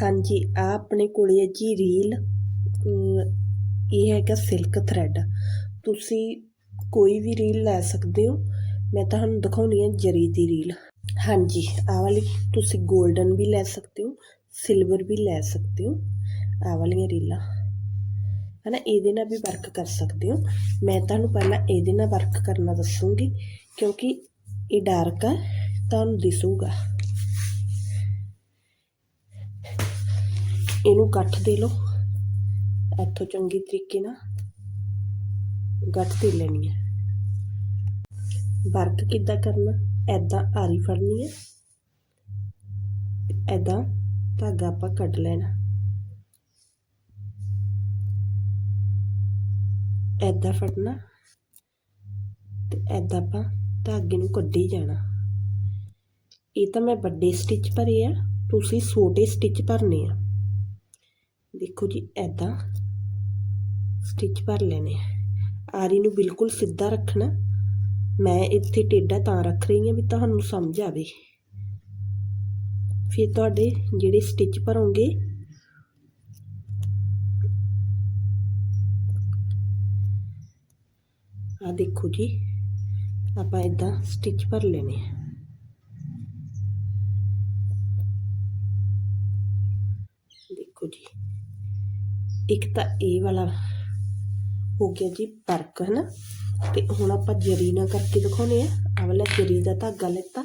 ਹਾਂਜੀ, ਆ ਆਪਣੇ ਕੋਲੇ ਹੈ ਜੀ ਰੀਲ ਇਹ ਹੈਗਾ ਸਿਲਕ ਥਰੈਡ ਤੁਸੀਂ ਕੋਈ ਵੀ ਰੀਲ ਲੈ ਸਕਦੇ ਹੋ। ਮੈਂ ਤੁਹਾਨੂੰ ਦਿਖਾਉਣੀ ਹੈ ਜਰੀ ਦੀ ਰੀਲ ਹਾਂਜੀ ਆਹ ਵਾਲੀ ਤੁਸੀਂ 골ਡਨ ਵੀ ਲੈ ਸਕਦੇ ਹੋ ਸਿਲਵਰ ਵੀ ਲੈ ਸਕਦੇ ਹੋ, ਆ ਵਾਲੀਆਂ ਰੀਲਾਂ ਹਨਾ, ਇਹਦੇ ਨਾਲ ਵੀ ਵਰਕ ਕਰ ਸਕਦੇ ਹੋ। ਮੈਂ ਤੁਹਾਨੂੰ ਪਹਿਲਾਂ ਇਹਦੇ ਨਾਲ ਵਰਕ ਕਰਨਾ ਦੱਸੂਗੀ, ਕਿਉਂਕਿ ਇਹ ਡਾਰਕ ਆ, ਤੁਹਾਨੂੰ ਦਿਸੂਗਾ। ਇਹਨੂੰ ਗੱਠ ਦੇ ਲਓ। ਇੱਥੋਂ ਚੰਗੀ ਤਰੀਕੇ ਨਾਲ ਗੱਠ ਦੇ ਲੈਣੀ ਹੈ। ਵਰਕ ਕਿੱਦਾਂ ਕਰਨਾ? ਐਦਾਂ ਆਰੀ ਫੜਨੀ ਹੈ। ਐਦਾਂ ਧਾਗਾ ਆਪਾਂ ਕੱਢ ਲੈਣਾ। ਐਦਾਂ ਫੜਨਾ ਤੇ ਐਦਾਂ ਆਪਾਂ ਧਾਗੇ ਨੂੰ ਕੱਢੀ ਜਾਣਾ। ਇਹ ਤਾਂ ਮੈਂ ਵੱਡੇ ਸਟਿਚ ਭਰੇ ਆ, ਤੁਸੀਂ ਛੋਟੇ ਸਟਿਚ ਭਰਨੇ ਆ। ਦੇਖੋ ਜੀ ਐਦਾਂ ਸਟਿਚ ਭਰ ਲੈਣੇ ਆਰੀ ਨੂੰ ਬਿਲਕੁਲ ਸਿੱਧਾ ਰੱਖਣਾ। ਮੈਂ ਇੱਥੇ ਟੇਢਾ ਤਾਂ ਰੱਖ ਰਹੀ ਹਾਂ ਵੀ ਤੁਹਾਨੂੰ ਸਮਝ ਆਵੇ। ਫਿਰ ਤੁਹਾਡੇ ਜਿਹੜੇ ਸਟਿਚ ਭਰੋਗੇ ਆ ਦੇਖੋ ਜੀ, ਆਪਾਂ ਇਦਾਂ ਸਟਿਚ ਭਰ ਲੈਣੇ ਆ ਦੇਖੋ ਜੀ ਇੱਕ ਤਾਂ ਇਹ ਵਾਲਾ ਹੋ ਗਿਆ ਜੀ ਵਰਕ ਹੈ ਨਾ ਤੇ ਹੁਣ ਆਪਾਂ ਜਰੀ ਨਾਲ ਕਰਕੇ ਦਿਖਾਉਨੇ ਆ। ਆਹ ਵਾਲਾ ਜਰੀ ਦਾ ਧਾਗਾ ਲੈਤਾ।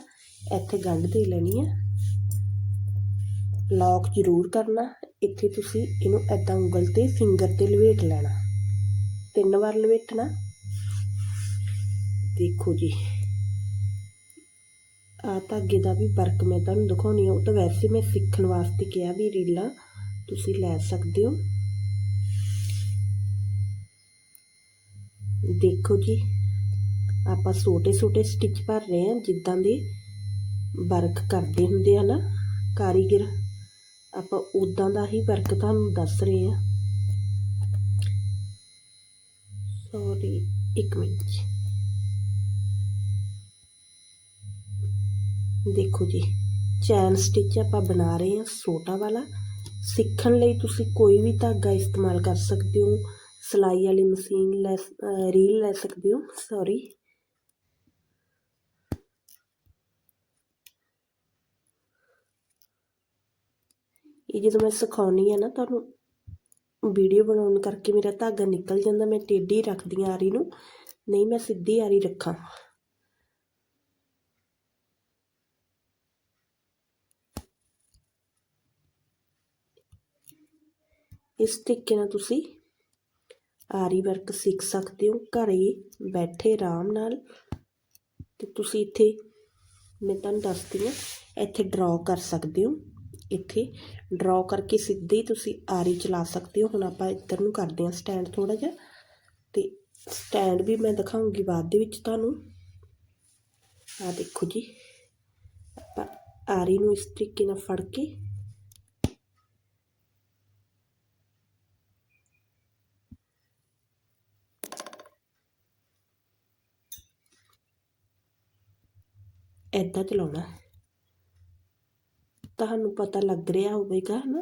ਇੱਥੇ ਗੰਢ ਦੇ ਲੈਣੀ ਆ। ਲੌਕ ਜ਼ਰੂਰ ਕਰਨਾ। ਇੱਥੇ ਤੁਸੀਂ ਇਹਨੂੰ ਐਦਾਂ ਉਂਗਲ ਤੇ ਫਿੰਗਰ ਤੇ ਲਵੇਟ ਲੈਣਾ। ਤਿੰਨ ਵਾਰ ਲਵੇਟਣਾ। ਦੇਖੋ ਜੀ। ਆ ਧਾਗੇ ਦਾ ਵੀ ਵਰਕ ਮੈਂ ਤੁਹਾਨੂੰ ਦਿਖਾਉਣੀ ਆ। ਉਹ ਤਾਂ ਵੈਸੇ ਮੈਂ ਸਿੱਖਣ ਵਾਸਤੇ ਕਿਹਾ ਵੀ ਰੀਲਾਂ ਤੁਸੀਂ ਲੈ ਸਕਦੇ ਹੋ। ਦੇਖੋ ਜੀ, ਆਪਾਂ ਛੋਟੇ ਛੋਟੇ ਸਟਿਚ ਭਰ ਰਹੇ ਹਾਂ, ਜਿੱਦਾਂ ਦੇ ਵਰਕ ਕਰਦੇ ਹੁੰਦੇ ਆ ਨਾ, ਕਾਰੀਗਰ। ਆਪਾਂ ਉਦਾਂ ਦਾ ਹੀ ਵਰਕ ਤੁਹਾਨੂੰ ਦੱਸ ਰਹੇ ਹਾਂ। ਸੌਰੀ ਇੱਕ ਮਿੰਟ ਜੀ। ਦੇਖੋ ਜੀ ਚੈਨ ਸਟਿਚ ਆਪਾਂ ਬਣਾ ਰਹੇ ਹਾਂ, ਛੋਟਾ ਵਾਲਾ। ਸਿੱਖਣ ਲਈ ਤੁਸੀਂ ਕੋਈ ਵੀ ਧਾਗਾ ਇਸਤੇਮਾਲ ਕਰ ਸਕਦੇ ਹੋ। ਸਿਲਾਈ ਵਾਲੀ ਮਸ਼ੀਨ ਲੈ ਰੀਲ ਲੈ ਸਕਦੇ ਹੋ ਸੌਰੀ ਇਹ ਜਦੋਂ ਮੈਂ ਸਿਖਾਉਣੀ ਆ ਨਾ ਤੁਹਾਨੂੰ ਵੀਡੀਓ ਬਣਾਉਣ ਕਰਕੇ ਮੇਰਾ ਧਾਗਾ ਨਿਕਲ ਜਾਂਦਾ, ਮੈਂ ਟੇਢੀ ਰੱਖਦੀ ਹਾਂ ਆਰੀ ਨੂੰ, ਨਹੀਂ ਮੈਂ ਸਿੱਧੀ ਆਰੀ ਰੱਖਾਂ। ਇਸ ਤਰੀਕੇ ਨਾਲ ਤੁਸੀਂ ਆਰੀ ਵਰਕ ਸਿੱਖ ਸਕਦੇ ਹੋ, ਘਰੇ ਬੈਠੇ ਆਰਾਮ ਨਾਲ। ਤੇ ਤੁਸੀਂ ਇੱਥੇ, ਮੈਂ ਤੁਹਾਨੂੰ ਦੱਸਦੀ ਹਾਂ, ਇੱਥੇ ਡਰਾ ਕਰ ਸਕਦੇ ਹੋ। ਇੱਥੇ ਡਰਾ ਕਰਕੇ ਸਿੱਧੇ ਤੁਸੀਂ ਆਰੀ ਚਲਾ ਸਕਦੇ ਹੋ। ਹੁਣ ਆਪਾਂ ਇੱਧਰ ਨੂੰ ਕਰਦੇ ਹਾਂ ਸਟੈਂਡ ਥੋੜਾ ਜਿਹਾ। ਤੇ ਸਟੈਂਡ ਵੀ ਮੈਂ ਦਿਖਾਉਂਗੀ ਬਾਅਦ ਦੇ ਵਿੱਚ ਤੁਹਾਨੂੰ। ਆ ਦੇਖੋ ਜੀ, ਆਪਾਂ ਆਰੀ ਨੂੰ ਇਸ ਤਰੀਕੇ ਨਾਲ ਫੜ ਕੇ ਇੱਦਾਂ ਚਲਾਉਣਾ। ਤੁਹਾਨੂੰ ਪਤਾ ਲੱਗ ਰਿਹਾ ਹੋਵੇਗਾ ਹੈ ਨਾ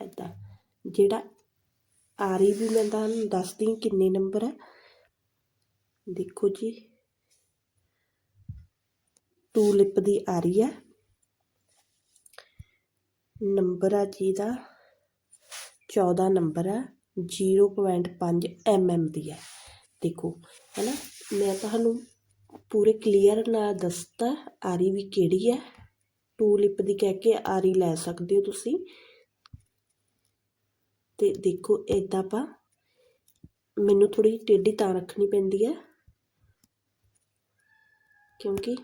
ਇੱਦਾਂ ਜਿਹੜਾ ਆਰੀ ਵੀ ਮੈਂ ਤੁਹਾਨੂੰ ਦੱਸਦੀ ਕਿੰਨੇ ਨੰਬਰ ਹੈ ਦੇਖੋ ਜੀ। ਟੂਲਿਪ ਦੀ ਆਰੀ ਹੈ ਨੰਬਰ ਆ ਜੀ ਦਾ 14 ਨੰਬਰ ਜੀਰੋ ਪੁਆਇੰਟ ਪੰਜ ਐੱਮ ਐੱਮ ਦੀ ਹੈ। ਦੇਖੋ ਹੈ ਨਾ ਮੈਂ ਤੁਹਾਨੂੰ ਪੂਰੇ ਕਲੀਅਰ ਨਾਲ ਦੱਸਤਾ, ਆਰੀ ਵੀ ਕਿਹੜੀ ਹੈ। ਟੂਲਿਪ ਦੀ ਕਹਿ ਕੇ ਆਰੀ ਲੈ ਸਕਦੇ ਹੋ ਤੁਸੀਂ। ਤੇ ਦੇਖੋ ਇਦਾਂ ਆਪਾਂ, ਮੈਨੂੰ ਥੋੜੀ ਟੇਢੀ ਤਾਂ ਰੱਖਣੀ ਪੈਂਦੀ ਹੈ। ਕਿਉਂਕਿ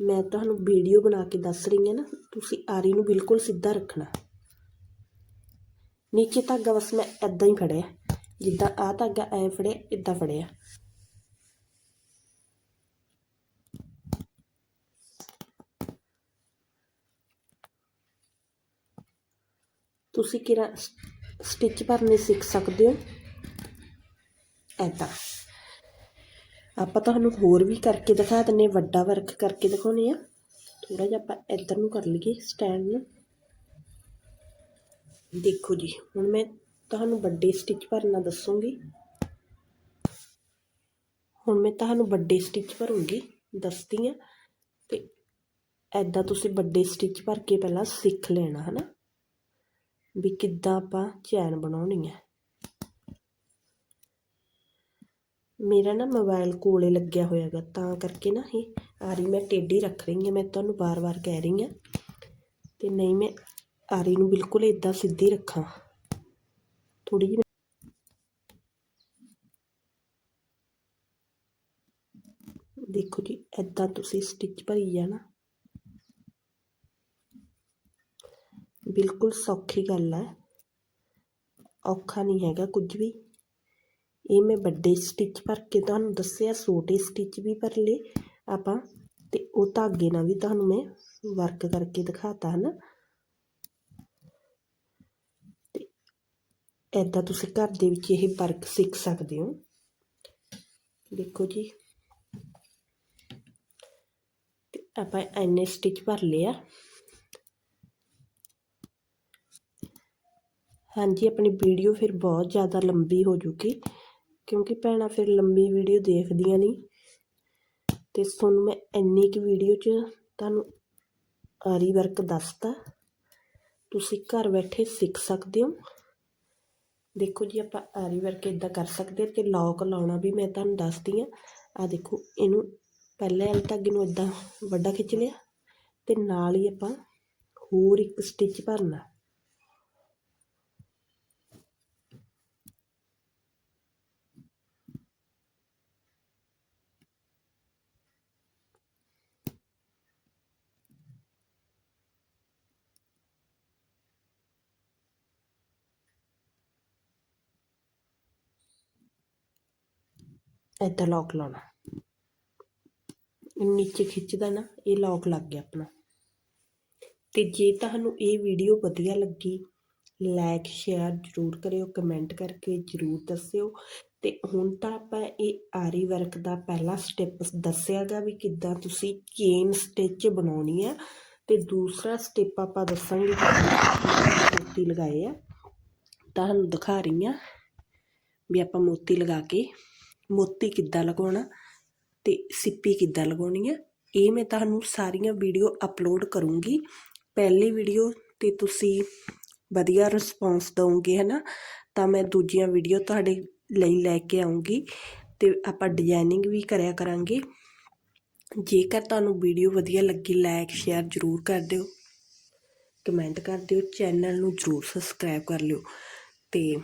ਮੈਂ ਤੁਹਾਨੂੰ ਵੀਡੀਓ ਬਣਾ ਕੇ ਦੱਸ ਰਹੀ ਹਾਂ ਨਾ, ਤੁਸੀਂ ਆਰੀ ਨੂੰ ਬਿਲਕੁਲ ਸਿੱਧਾ ਰੱਖਣਾ। ਨੀਚੇ ਧਾਗਾ ਬਸ ਮੈਂ ਐਦਾਂ ਹੀ ਫੜਿਆ। ਜਿੱਦਾਂ ਆ ਧਾਗਾ ਐ ਫੜਿਆ ਇਦਾਂ ਫੜਿਆ। ਤੁਸੀਂ ਕਿਰਾ ਸਟਿਚ ਭਰਨੇ ਸਿੱਖ ਸਕਦੇ ਹੋ? ਐਦਾਂ ਆਪਾਂ ਤੁਹਾਨੂੰ ਹੋਰ ਵੀ ਕਰਕੇ ਦਿਖਾ ਦਿੰਨੇ ਵੱਡਾ ਵਰਕ ਕਰਕੇ ਦਿਖਾਉਣੇ ਆ ਥੋੜਾ ਜਿਹਾ ਆਪਾਂ ਇੱਧਰ ਨੂੰ ਕਰ ਲਈਏ ਸਟੈਂਡ ਨੂੰ। ਦੇਖੋ ਜੀ, ਹੁਣ ਮੈਂ ਤੁਹਾਨੂੰ ਵੱਡੇ ਸਟਿਚ ਭਰਨਾ ਦੱਸੂਗੀ। ਹੁਣ ਮੈਂ ਤੁਹਾਨੂੰ ਵੱਡੇ ਸਟਿਚ ਭਰੂੰਗੀ, ਦੱਸਦੀ ਆ ਤੇ ਐਦਾਂ ਤੁਸੀਂ ਵੱਡੇ ਸਟਿਚ ਭਰ ਕੇ ਪਹਿਲਾਂ ਸਿੱਖ ਲੈਣਾ, ਹਨਾ? ਵੀ ਕਿੱਦਾਂ ਆਪਾਂ ਚੈਨ ਬਣਾਉਣੀ ਹੈ। ਮੇਰਾ ਨਾ ਮੋਬਾਈਲ ਕੋਲੇ ਲੱਗਿਆ ਹੋਇਆਗਾ ਤਾਂ ਕਰਕੇ ਨਾ ਇਹ ਆਰੀ ਮੈਂ ਟੇਢੀ ਰੱਖ ਰਹੀ ਹਾਂ, ਮੈਂ ਤੁਹਾਨੂੰ ਬਾਰ-ਬਾਰ ਕਹਿ ਰਹੀ ਹਾਂ। ਤੇ ਨਹੀਂ, ਮੈਂ ਆਰੀ ਨੂੰ ਬਿਲਕੁਲ ਇਦਾਂ ਸਿੱਧੀ ਰੱਖਾਂ। ਥੋੜੀ ਜਿਹੀ ਦੇਖੋ ਜੀ ਇਦਾਂ ਤੁਸੀਂ ਸਟਿਚ ਭਰੀ ਜਾਣਾ ਬਿਲਕੁਲ ਸੌਖੀ ਗੱਲ ਹੈ ਔਖਾ ਨਹੀਂ ਹੈਗਾ ਕੁਝ ਵੀ। ਇਹ ਮੈਂ ਵੱਡੇ ਸਟਿਚ ਭਰ ਕੇ ਤੁਹਾਨੂੰ ਦੱਸਿਆ, ਛੋਟੇ ਸਟਿਚ ਵੀ ਭਰ ਲਏ ਆਪਾਂ, ਤੇ ਉਹ ਧਾਗੇ ਨਾਲ ਵੀ ਤੁਹਾਨੂੰ ਮੈਂ ਵਰਕ ਕਰਕੇ ਦਿਖਾਤਾ ਹਨਾ ਨਾ ਤੇ ਇੱਦਾਂ ਤੁਸੀਂ ਘਰ ਦੇ ਵਿੱਚ ਇਹ ਵਰਕ ਸਿੱਖ ਸਕਦੇ ਹੋ। ਦੇਖੋ ਜੀ। ਤੇ ਆਪਾਂ ਐਨੇ ਸਟਿਚ ਭਰ ਲਿਆ ਹਾਂਜੀ, ਆਪਣੀ ਵੀਡੀਓ ਫਿਰ ਬਹੁਤ ਜ਼ਿਆਦਾ ਲੰਬੀ ਹੋ ਜੂਗੀ, ਕਿਉਂਕਿ ਭੈਣਾਂ ਫਿਰ ਲੰਬੀ ਵੀਡੀਓ ਦੇਖਦੀਆਂ ਨਹੀਂ। ਤੇ ਤੁਹਾਨੂੰ ਮੈਂ ਇੰਨੀ ਕੁ ਵੀਡੀਓ 'ਚ ਤੁਹਾਨੂੰ ਆਰੀ ਵਰਕ ਦੱਸਤਾ। ਤੁਸੀਂ ਘਰ ਬੈਠੇ ਸਿੱਖ ਸਕਦੇ ਹੋ। ਦੇਖੋ ਜੀ ਆਪਾਂ ਆਰੀ ਵਰਕ ਇਦਾਂ ਕਰ ਸਕਦੇ ਤੇ ਲੌਕ ਲਾਉਣਾ ਵੀ ਮੈਂ ਤੁਹਾਨੂੰ ਦੱਸਦੀ ਆ ਆ ਦੇਖੋ, ਇਹਨੂੰ ਪਹਿਲੇ ਵਾਲੇ ਧਾਗੇ ਨੂੰ ਇਦਾਂ ਵੱਡਾ ਖਿੱਚ ਲਿਆ ਤੇ ਨਾਲ ਹੀ ਆਪਾਂ ਹੋਰ ਇੱਕ ਸਟਿਚ ਭਰਨਾ। ਇੱਦਾਂ ਲੌਕ ਲਾਉਣਾ। ਇਹਨੂੰ ਨੀਚੇ ਖਿੱਚਦਾ ਨਾ, ਇਹ ਲੌਕ ਲੱਗ ਗਿਆ ਆਪਣਾ। ਤੇ ਜੇ ਤੁਹਾਨੂੰ ਇਹ ਵੀਡੀਓ ਵਧੀਆ ਲੱਗੀ ਲਾਈਕ ਸ਼ੇਅਰ ਜ਼ਰੂਰ ਕਰਿਓ ਕਮੈਂਟ ਕਰਕੇ ਜ਼ਰੂਰ ਦੱਸਿਓ। ਤੇ ਹੁਣ ਤਾਂ ਆਪਾਂ ਇਹ ਆਰੀ ਵਰਕ ਦਾ ਪਹਿਲਾ ਸਟੈਪ ਦੱਸਿਆਗਾ ਵੀ ਕਿੱਦਾਂ ਤੁਸੀਂ ਚੇਨ ਸਟਿਚ ਬਣਾਉਣੀ ਆ। ਤੇ ਦੂਸਰਾ ਸਟੈਪ ਆਪਾਂ ਦੱਸਾਂਗੇ ਮੋਤੀ ਲਗਾਏ ਆ। ਤੁਹਾਨੂੰ ਦਿਖਾ ਰਹੀ ਆ ਵੀ ਆਪਾਂ ਮੋਤੀ ਲਗਾ ਕੇ ਮੋਤੀ ਕਿੱਦਾਂ ਲਗਾਉਣਾ ਅਤੇ ਸਿੱਪੀ ਕਿੱਦਾਂ ਲਗਾਉਣੀ ਆ, ਇਹ ਮੈਂ ਤੁਹਾਨੂੰ ਸਾਰੀਆਂ ਵੀਡੀਓ ਅਪਲੋਡ ਕਰੂੰਗੀ। ਪਹਿਲੀ ਵੀਡੀਓ ਤੇ ਤੁਸੀਂ ਵਧੀਆ ਰਿਸਪੌਂਸ ਦਵੋਗੇ ਨਾ ਤਾਂ ਮੈਂ ਦੂਜੀਆਂ ਵੀਡੀਓ ਤੁਹਾਡੇ ਲਈ ਲੈ ਕੇ ਆਉਂਗੀ ਤੇ ਆਪਾਂ ਡਿਜ਼ਾਈਨਿੰਗ ਵੀ ਕਰਿਆ ਕਰਾਂਗੇ। ਜੇਕਰ ਤੁਹਾਨੂੰ ਵੀਡੀਓ ਵਧੀਆ ਲੱਗੀ ਲਾਈਕ ਸ਼ੇਅਰ ਜ਼ਰੂਰ ਕਰ ਦਿਓ। ਕਮੈਂਟ ਕਰ ਦਿਓ ਚੈਨਲ ਨੂੰ ਜ਼ਰੂਰ ਸਬਸਕ੍ਰਾਈਬ ਕਰ ਲਿਓ ਤੇ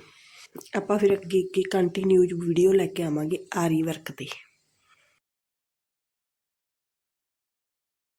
ਆਪਾਂ ਫਿਰ ਅੱਗੇ ਅੱਗੇ ਕੰਟੀਨਿਊਜ ਵੀਡੀਓ ਲੈ ਕੇ ਆਵਾਂਗੇ ਆਰੀ ਵਰਕ ਤੇ।